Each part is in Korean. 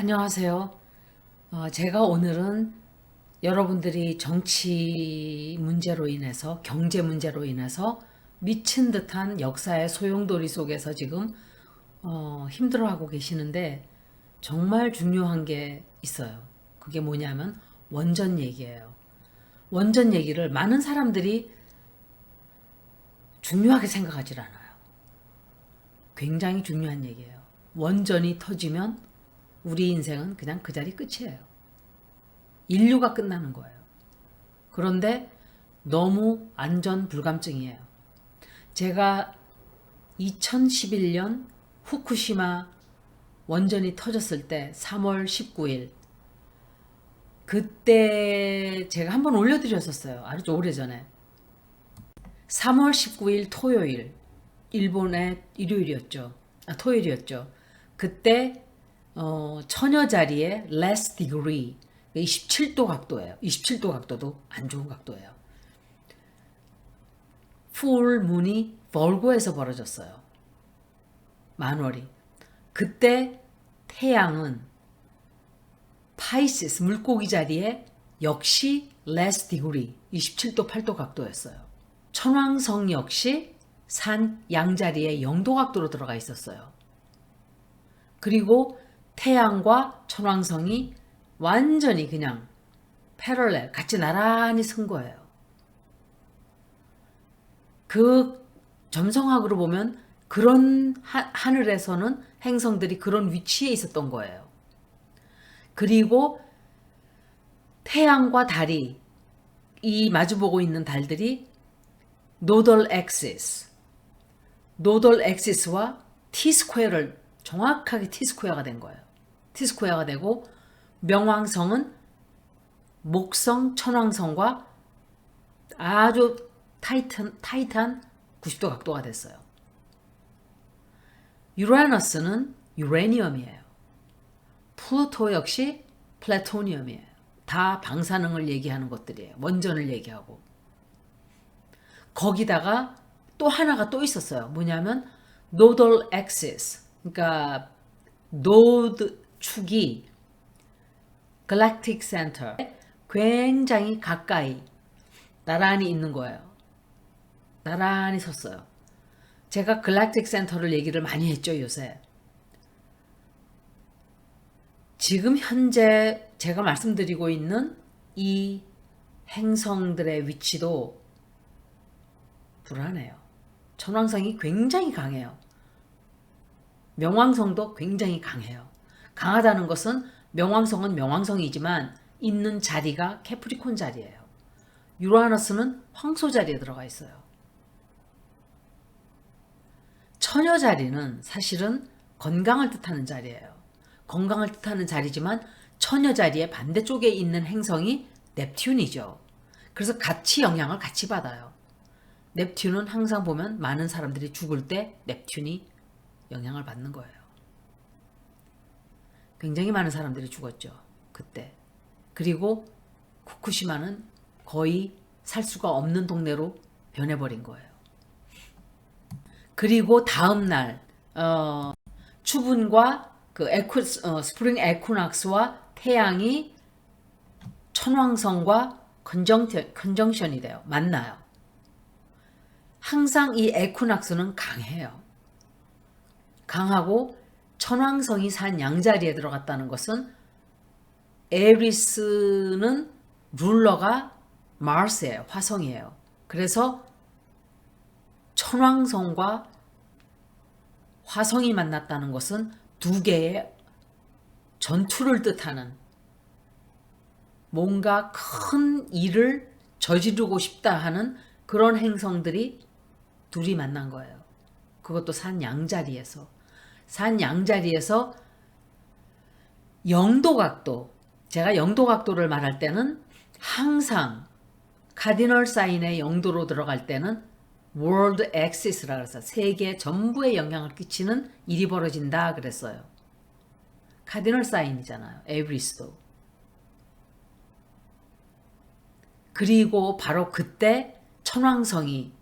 안녕하세요. 어, 제가 오늘은 여러분들이 정치 문제로 인해서, 경제 문제로 인해서 미친 듯한 역사의 소용돌이 속에서 지금 어, 힘들어하고 계시는데 정말 중요한 게 있어요. 그게 뭐냐면 원전 얘기예요. 원전 얘기를 많은 사람들이 중요하게 생각하지 않아요. 굉장히 중요한 얘기예요. 원전이 터지면 우리 인생은 그냥 그 자리 끝이에요. 인류가 끝나는 거예요. 그런데 너무 안전 불감증이에요. 제가 2011년 후쿠시마 원전이 터졌을 때 3월 19일 그때 제가 한번 올려드렸었어요. 아주 오래전에. 3월 19일 토요일 일본의 일요일이었죠. 아, 토요일이었죠. 그때 어, 처녀 자리에 less degree 27도 각도예요. 27도 각도도 안 좋은 각도예요. 풀 문이 벌고에서 벌어졌어요. 만월이. 그때 태양은 파이시스 물고기 자리에 역시 less degree 27도 8도 각도였어요. 천왕성 역시 산 양자리에 0도 각도로 들어가 있었어요. 그리고 태양과 천왕성이 완전히 그냥 패럴렐 같이 나란히 선 거예요. 그 점성학으로 보면 그런 하, 하늘에서는 행성들이 그런 위치에 있었던 거예요. 그리고 태양과 달이 이 마주보고 있는 달들이 노덜 엑시스, 노덜 엑시스와 T 스퀘어를 정확하게 스퀘어가 된 거예요. T 스퀘어가 되고 명왕성은 목성, 천왕성과 아주 타이탄, 타이탄 90도 각도가 됐어요. 유라너스는 유레니엄이에요. 플루토 역시 플래토니엄이에요. 다 방사능을 얘기하는 것들이에요. 원전을 얘기하고. 거기다가 또 하나가 또 있었어요. 뭐냐면 노돌 엑시스. 그러니까 노드 축이 갈랙틱 센터 굉장히 가까이 나란히 있는 거예요. 나란히 섰어요. 제가 갈랙틱 센터를 얘기를 많이 했죠, 요새. 지금 현재 제가 말씀드리고 있는 이 행성들의 위치도 불안해요. 천왕성이 굉장히 강해요. 명왕성도 굉장히 강해요. 강하다는 것은 명왕성은 명왕성이지만 있는 자리가 캐프리콘 자리예요. 유라너스는 황소 자리에 들어가 있어요. 처녀 자리는 사실은 건강을 뜻하는 자리예요. 건강을 뜻하는 자리지만 처녀 자리의 반대쪽에 있는 행성이 넵튠이죠. 그래서 같이 영향을 같이 받아요. 넵튠은 항상 보면 많은 사람들이 죽을 때 넵튠이 영향을 받는 거예요. 굉장히 많은 사람들이 죽었죠. 그때. 그리고 후쿠시마는 거의 살 수가 없는 동네로 변해버린 거예요. 그리고 다음 날 어, 추분과 그 에쿠, 어, 스프링 에쿠낙스와 태양이 천왕성과 컨정, 컨정션이 돼요. 만나요. 항상 이 에쿠낙스는 강해요. 강하고 천왕성이 산 양자리에 들어갔다는 것은 에리스는 룰러가 마르스예요. 화성이에요. 그래서 천왕성과 화성이 만났다는 것은 두 개의 전투를 뜻하는 뭔가 큰 일을 저지르고 싶다 하는 그런 행성들이 둘이 만난 거예요. 그것도 산 양자리에서. 산 양자리에서 영도 각도, 제가 영도 각도를 말할 때는 항상 카디널 사인의 영도로 들어갈 때는 월드 엑시스라 그래서 세계 전부에 영향을 끼치는 일이 벌어진다 그랬어요. 카디널 사인이잖아요. 에브리스도. 그리고 바로 그때 천왕성이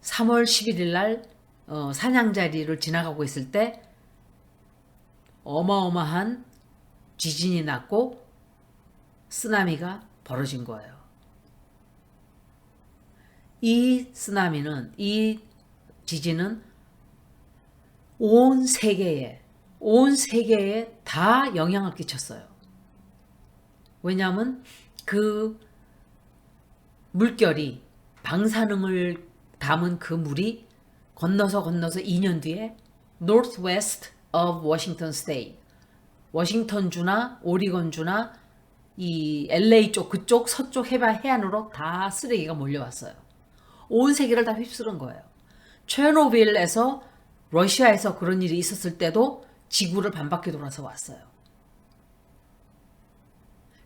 3월 11일 날 어, 사냥자리를 지나가고 있을 때 어마어마한 지진이 났고 쓰나미가 벌어진 거예요. 이 쓰나미는 이 지진은 온 세계에 온 세계에 다 영향을 끼쳤어요. 왜냐하면 그 물결이 방사능을 담은 그 물이 건너서 건너서 2년 뒤에 Northwest of Washington State 워싱턴 주나 오리건 주나 이 LA 쪽 그쪽 서쪽 해발 해안으로 다 쓰레기가 몰려왔어요. 온 세계를 다 휩쓸은 거예요. 체르노빌에서 러시아에서 그런 일이 있었을 때도 지구를 반바퀴 돌아서 왔어요.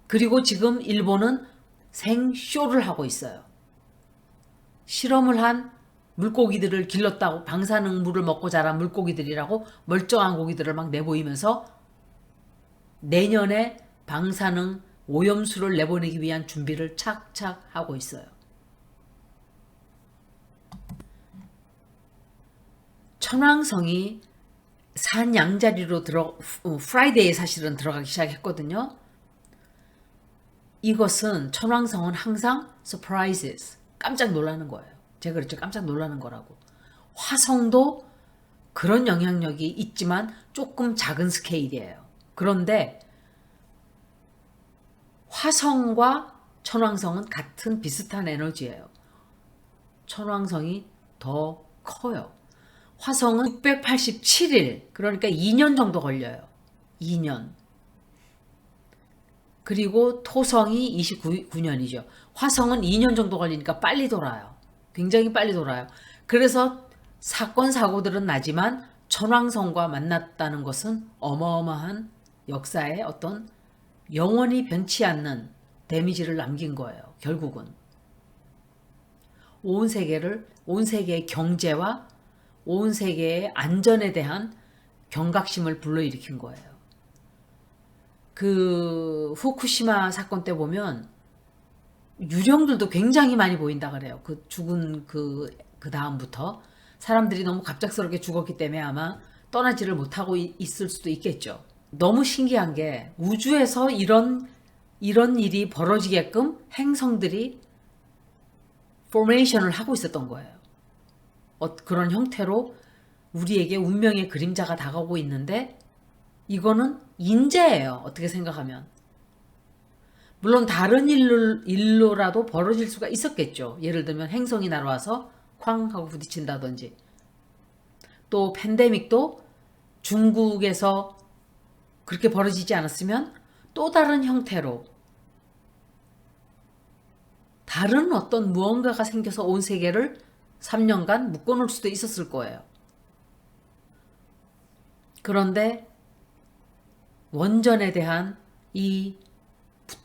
그리고 지금 일본은 생쇼를 하고 있어요. 실험을 한 물고기들을 길렀다고 방사능 물을 먹고 자란 물고기들이라고 멀쩡한 고기들을 막 내보이면서 내년에 방사능 오염수를 내보내기 위한 준비를 착착 하고 있어요. 천왕성이 산 양자리로 들어 어, 프라이데이에 사실은 들어가기 시작했거든요. 이것은 천왕성은 항상 surprises 깜짝 놀라는 거예요. 제가 그랬죠. 깜짝 놀라는 거라고. 화성도 그런 영향력이 있지만 조금 작은 스케일이에요. 그런데 화성과 천왕성은 같은 비슷한 에너지예요. 천왕성이 더 커요. 화성은 687일, 그러니까 2년 정도 걸려요. 2년. 그리고 토성이 29년이죠. 화성은 2년 정도 걸리니까 빨리 돌아요. 굉장히 빨리 돌아요. 그래서 사건, 사고들은 나지만 천왕성과 만났다는 것은 어마어마한 역사의 어떤 영원히 변치 않는 데미지를 남긴 거예요. 결국은. 온 세계를, 온 세계의 경제와 온 세계의 안전에 대한 경각심을 불러일으킨 거예요. 그 후쿠시마 사건 때 보면 유령들도 굉장히 많이 보인다 그래요. 그 죽은 그, 그 다음부터 사람들이 너무 갑작스럽게 죽었기 때문에 아마 떠나지를 못하고 있을 수도 있겠죠. 너무 신기한 게 우주에서 이런 이런 일이 벌어지게끔 행성들이 포메이션을 하고 있었던 거예요. 어, 그런 형태로 우리에게 운명의 그림자가 다가오고 있는데 이거는 인재예요. 어떻게 생각하면. 물론 다른 일로, 일로라도 벌어질 수가 있었겠죠. 예를 들면 행성이 날아와서 쾅 하고 부딪힌다든지. 또 팬데믹도 중국에서 그렇게 벌어지지 않았으면 또 다른 형태로 다른 어떤 무언가가 생겨서 온 세계를 3년간 묶어놓을 수도 있었을 거예요. 그런데 원전에 대한 이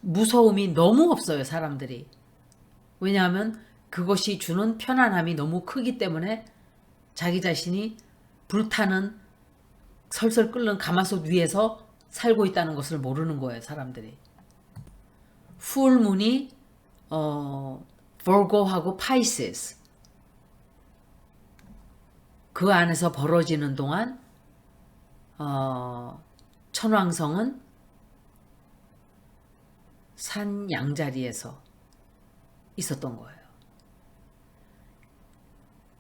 무서움이 너무 없어요, 사람들이. 왜냐하면 그것이 주는 편안함이 너무 크기 때문에 자기 자신이 불타는 설설 끓는 가마솥 위에서 살고 있다는 것을 모르는 거예요, 사람들이. 풀문이 어, 볼고하고 파이시스 그 안에서 벌어지는 동안 어, 천왕성은 산 양자리에서 있었던 거예요.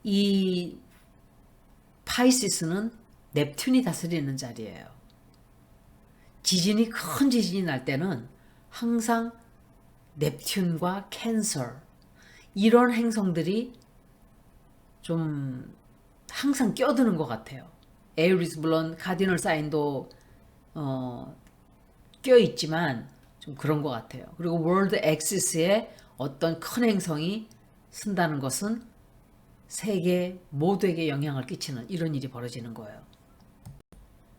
이 파이시스는 넵튠이 다스리는 자리예요. 지진이 큰 지진이 날 때는 항상 넵튠과 캔서 이런 행성들이 좀 항상 껴드는 것 같아요. 에이리스 물론 카디널 사인도 어, 껴 있지만 좀 그런 것 같아요. 그리고 월드 엑시스에 어떤 큰 행성이 쓴다는 것은 세계 모두에게 영향을 끼치는 이런 일이 벌어지는 거예요.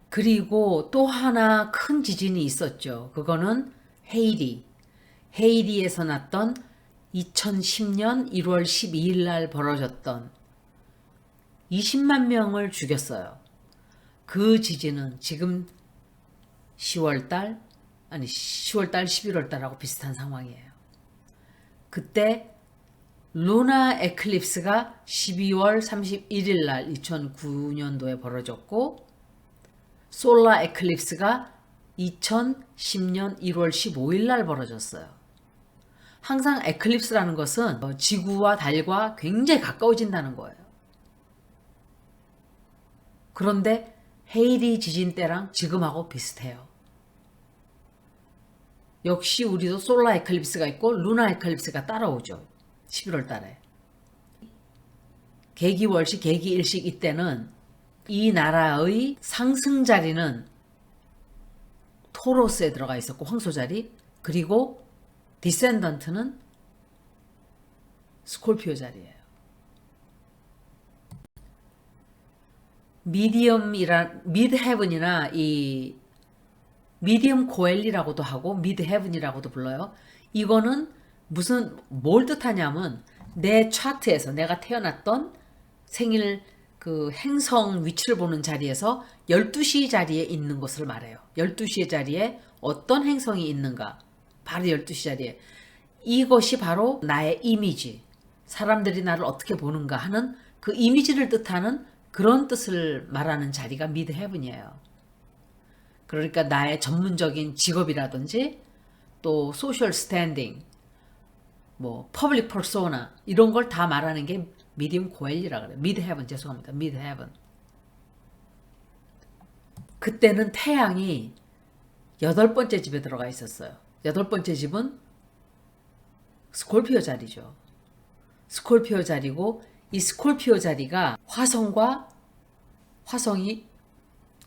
그리고 또 하나 큰 지진이 있었죠. 그거는 헤이리. 헤이리에서 났던 2010년 1월 12일 날 벌어졌던 20만 명을 죽였어요. 그 지진은 지금 10월 달, 아니 10월 달, 11월 달하고 비슷한 상황이에요. 그때 루나 에클립스가 12월 31일 날 2009년도에 벌어졌고 솔라 에클립스가 2010년 1월 15일 날 벌어졌어요. 항상 에클립스라는 것은 어, 지구와 달과 굉장히 가까워진다는 거예요. 그런데 헤이리 지진 때랑 지금하고 비슷해요. 역시 우리도 솔라 에클립스가 있고 루나 에클립스가 따라오죠. 11월 달에. 계기월식, 계기일식 이때는 이 나라의 상승 자리는 토로스에 들어가 있었고 황소 자리 그리고 디센던트는 스콜피오 자리예요. 미디엄이란 미드 헤븐이나 이 미디엄 고엘리라고도 하고 미드 헤븐이라고도 불러요. 이거는 무슨 뭘 뜻하냐면 내 차트에서 내가 태어났던 생일 그 행성 위치를 보는 자리에서 12시 자리에 있는 것을 말해요. 12시의 자리에 어떤 행성이 있는가? 바로 12시 자리에. 이것이 바로 나의 이미지. 사람들이 나를 어떻게 보는가 하는 그 이미지를 뜻하는 그런 뜻을 말하는 자리가 미드 헤븐이에요. 그러니까 나의 전문적인 직업이라든지 또 소셜 스탠딩, 뭐 퍼블릭 퍼소나 이런 걸 다 말하는 게 미디움 고엘리라 그래요. 미드 헤븐 죄송합니다. 미드 헤븐. 그때는 태양이 여덟 번째 집에 들어가 있었어요. 여덟 번째 집은 스콜피오 자리죠. 스콜피오 자리고 이 스콜피오 자리가 화성과 화성이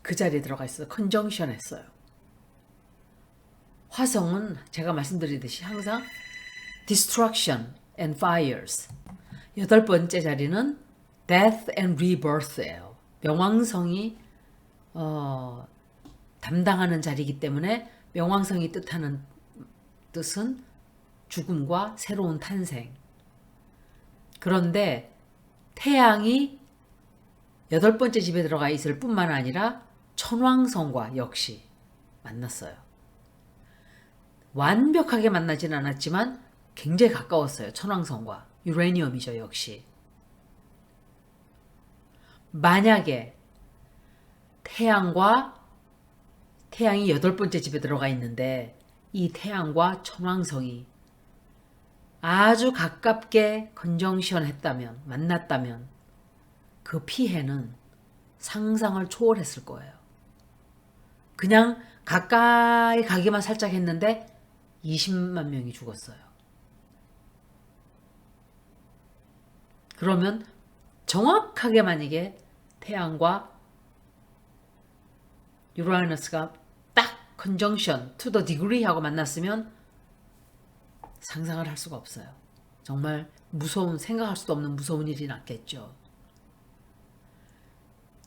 그 자리에 들어가 있어요. 컨정션 했어요. 화성은 제가 말씀드리듯이 항상 destruction and fires. 여덟 번째 자리는 death and rebirth예요. 명왕성이 어, 담당하는 자리이기 때문에 명왕성이 뜻하는 뜻은 죽음과 새로운 탄생. 그런데 태양이 여덟 번째 집에 들어가 있을 뿐만 아니라 천왕성과 역시 만났어요. 완벽하게 만나진 않았지만 굉장히 가까웠어요. 천왕성과 유레니엄이죠, 역시. 만약에 태양과 태양이 여덟 번째 집에 들어가 있는데 이 태양과 천왕성이 아주 가깝게 컨정션 했다면, 만났다면 그 피해는 상상을 초월했을 거예요. 그냥 가까이 가기만 살짝 했는데 20만 명이 죽었어요. 그러면 정확하게 만약에 태양과 유라이너스가 딱 컨정션 투 더 디그리 하고 만났으면 상상을 할 수가 없어요. 정말 무서운 생각할 수도 없는 무서운 일이 났겠죠.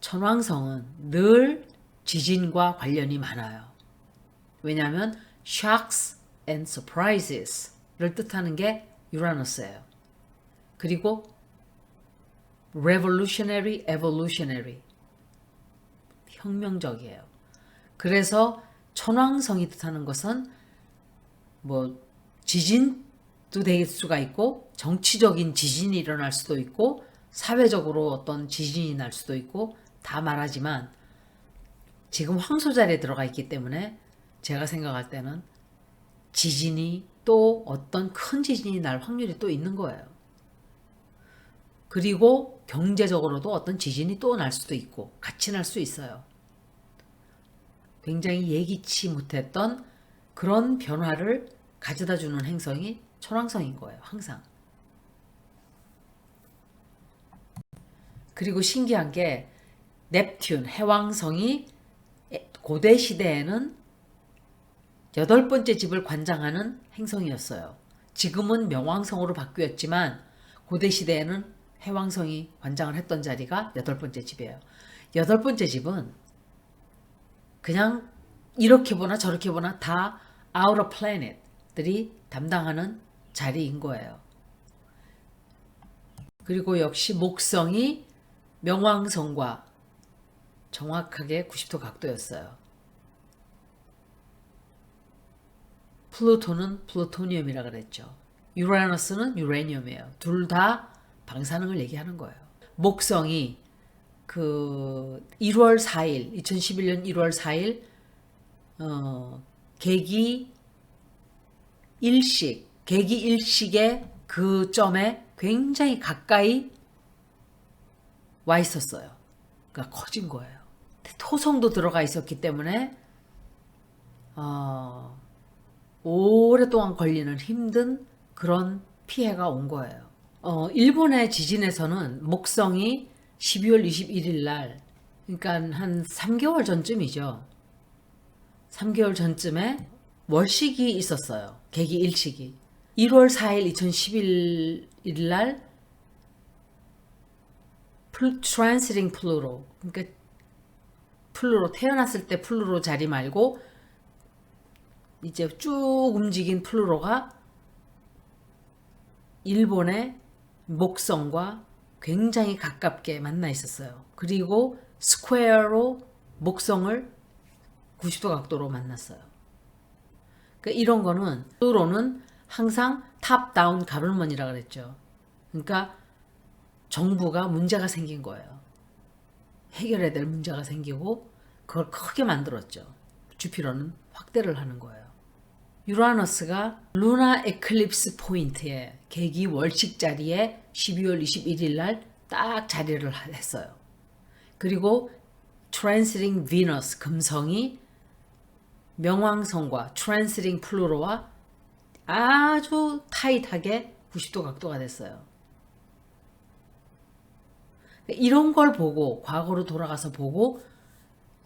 천왕성은 늘 지진과 관련이 많아요. 왜냐하면 shocks and surprises를 뜻하는 게 유라너스예요. 그리고 revolutionary, evolutionary 혁명적이에요. 그래서 천왕성이 뜻하는 것은 뭐 지진도 될 수가 있고 정치적인 지진이 일어날 수도 있고 사회적으로 어떤 지진이 날 수도 있고 다 말하지만 지금 황소 자리에 들어가 있기 때문에 제가 생각할 때는 지진이 또 어떤 큰 지진이 날 확률이 또 있는 거예요. 그리고 경제적으로도 어떤 지진이 또 날 수도 있고 같이 날 수 있어요. 굉장히 예기치 못했던 그런 변화를 가져다 주는 행성이 천왕성인 거예요. 항상. 그리고 신기한 게 넵튠 해왕성이 고대 시대에는 여덟 번째 집을 관장하는 행성이었어요. 지금은 명왕성으로 바뀌었지만 고대 시대에는 해왕성이 관장을 했던 자리가 여덟 번째 집이에요. 여덟 번째 집은 그냥 이렇게 보나 저렇게 보나 다 outer planet들이 담당하는 자리인 거예요. 그리고 역시 목성이 명왕성과 정확하게 90도 각도였어요. 플루토는 플루토니움이라 그랬죠. 유라너스는 유레니움이에요. 둘 다 방사능을 얘기하는 거예요. 목성이 그 1월 4일 2011년 1월 4일 어 계기 일식 계기 일식의 그 점에 굉장히 가까이 와 있었어요. 그러니까 커진 거예요. 토성도 들어가 있었기 때문에 어, 오랫동안 걸리는 힘든 그런 피해가 온 거예요. 어, 일본의 지진에서는 목성이 12월 21일 날, 그러니까 한 3개월 전쯤이죠. 3개월 전쯤에 월식이 있었어요. 계기 일식이. 1월 4일 2011일 날 트랜스링 플루로 그러니까 플루로 태어났을 때 플루로 자리 말고 이제 쭉 움직인 플루로가 일본의 목성과 굉장히 가깝게 만나 있었어요. 그리고 스퀘어로 목성을 90도 각도로 만났어요. 그러니까 이런 거는 플루로는 항상 탑 다운 가블먼이라 그랬죠. 그러니까 정부가 문제가 생긴 거예요. 해결해야 될 문제가 생기고 그걸 크게 만들었죠. 주피로는 확대를 하는 거예요. 유라너스가 루나 에클립스 포인트에 계기 월식 자리에 12월 21일 날 딱 자리를 했어요. 그리고 트랜스링 비너스 금성이 명왕성과 트랜스링 플루로와 아주 타이트하게 90도 각도가 됐어요. 이런 걸 보고 과거로 돌아가서 보고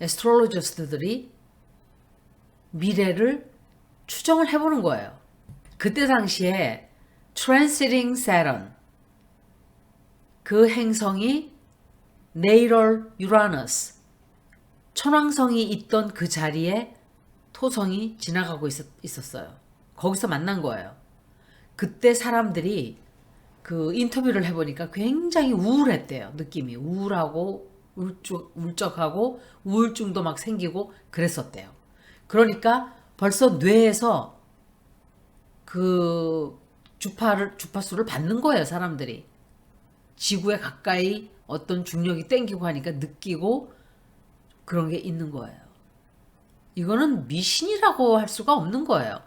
에스트롤로지스트들이 미래를 추정을 해보는 거예요. 그때 당시에 트랜시링 세런 그 행성이 네이럴 유라너스 천왕성이 있던 그 자리에 토성이 지나가고 있었, 있었어요. 거기서 만난 거예요. 그때 사람들이 그 인터뷰를 해보니까 굉장히 우울했대요. 느낌이 우울하고 울적, 울적하고 우울증도 막 생기고 그랬었대요. 그러니까 벌써 뇌에서 그 주파를 주파수를 받는 거예요, 사람들이. 지구에 가까이 어떤 중력이 땡기고 하니까 느끼고 그런 게 있는 거예요. 이거는 미신이라고 할 수가 없는 거예요.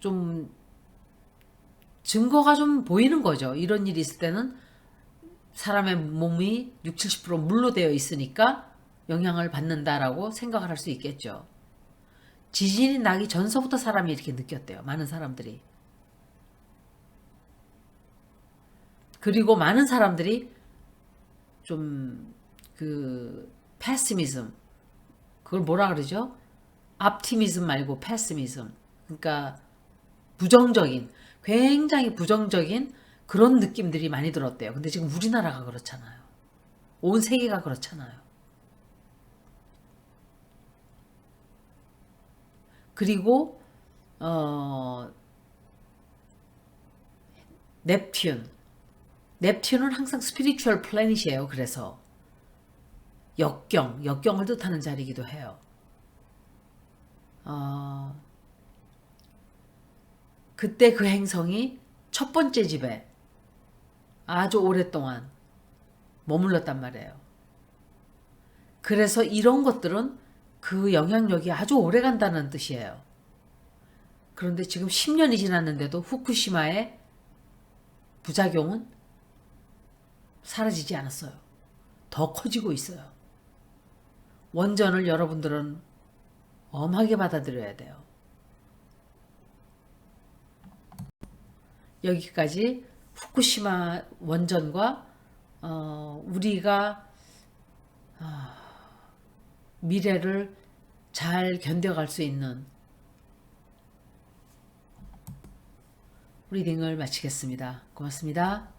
좀 증거가 좀 보이는 거죠. 이런 일이 있을 때는 사람의 몸이 60, 70% 물로 되어 있으니까 영향을 받는다라고 생각을 할 수 있겠죠. 지진이 나기 전서부터 사람이 이렇게 느꼈대요. 많은 사람들이. 그리고 많은 사람들이 좀 그 패시미즘 그걸 뭐라 그러죠? 앞티미즘 말고 패시미즘. 그러니까 부정적인 굉장히 부정적인 그런 느낌들이 많이 들었대요. 근데 지금 우리나라가 그렇잖아요. 온 세계가 그렇잖아요. 그리고 어 넵튠 넵튠은 항상 스피리추얼 플래닛이에요. 그래서 역경, 역경을 뜻하는 자리이기도 해요. 어, 그때 그 행성이 첫 번째 집에 아주 오랫동안 머물렀단 말이에요. 그래서 이런 것들은 그 영향력이 아주 오래 간다는 뜻이에요. 그런데 지금 10년이 지났는데도 후쿠시마의 부작용은 사라지지 않았어요. 더 커지고 있어요. 원전을 여러분들은 엄하게 받아들여야 돼요. 여기까지 후쿠시마 원전과 어, 우리가 어, 미래를 잘 견뎌갈 수 있는 리딩을 마치겠습니다. 고맙습니다.